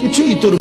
কিছুই তোর